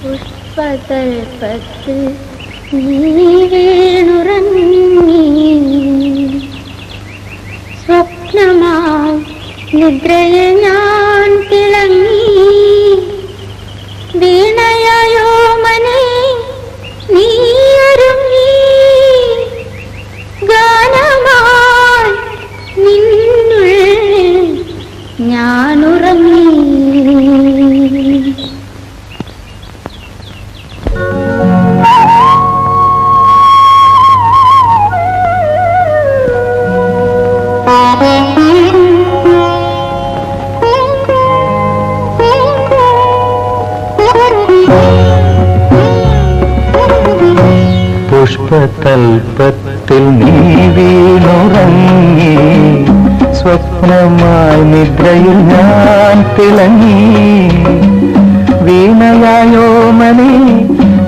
പുഷ്പതൽപത്തിൽ നിദ്രയിൽ ഞാൻ തിളങ്ങി. വീണയായോ മനെ നീ ഗാനമായി നിന്നുള്ളിൽ ഞാനുറങ്ങി പുഷ്പതൽപത്തിൽ നീ വീണുറങ്ങി സ്വപ്നമായി നിദ്രയിൽ ഞാൻ തിളങ്ങി. വീണയായോ മണി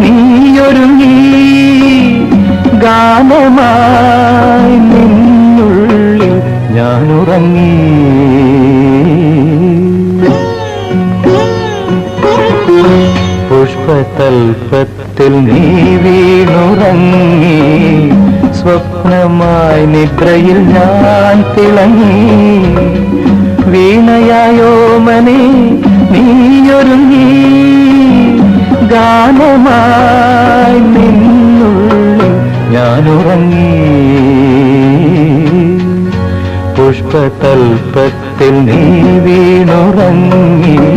നീയൊരുങ്ങി. ഗാനമായി നിന്നുള്ളിൽ ഞാനുറങ്ങി. പുഷ്പതൽപത്തിൽ നീ വീണുറങ്ങി. സ്വപ്നമായി നിദ്രയിൽ ഞാൻ തിളങ്ങി. വീണയായോ മനെ നീയൊരുങ്ങി. ഗാനമായി നിന്നുള്ളിൽ ഞാനുറങ്ങി. പുഷ്പതൽപത്തിൽ നീ വീണുറങ്ങി.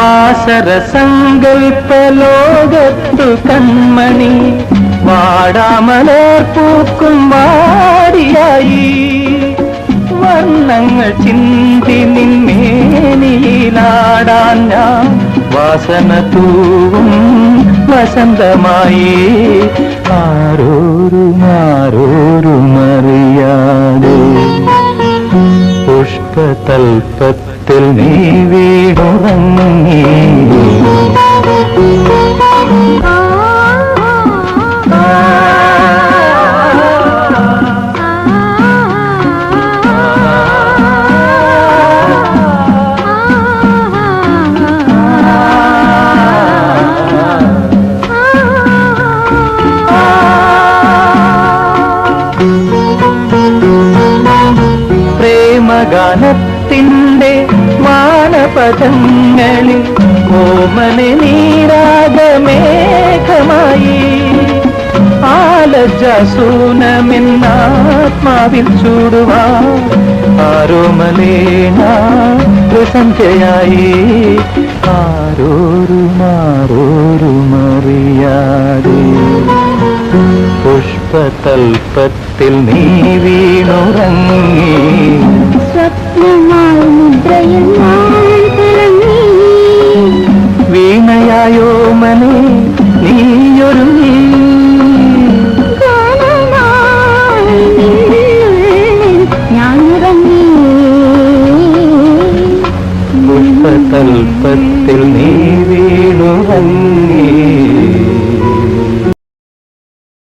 വാസര സങ്കൽപ്പ ലോകത്തു കൺമണി വാടാമലർ പൂക്കും വാടിയായി. വർണങ്ങൾ ചിന്തി നിന്മേനിയിലാടാൻ ഞാൻ വാസന തൂവും വസന്തമായി. ആരോരും ആരോരും അറിയാതെ പുഷ്പതൽപത്തിൽ നീ വീടുറങ്ങി പ്രേമഗാനത്തിന്റെ മാനപദങ്ങളിൽ ഓമന നീരാഗമേഘമായി ആലജസൂനമെന്നാത്മാവിൽ ചൂടുവാ ആരോമലേന സന്ധ്യയായി ആരോരും ആരോരും അറിയാതെ പുഷ്പതൽപത്തിൽ നീ വീണുറങ്ങി സത്യമാ വീണയായോ മനെ നീയൊരു ഞാനുറങ്ങി പുഷ്പതൽപത്തിൽ നീ വീണുറങ്ങി.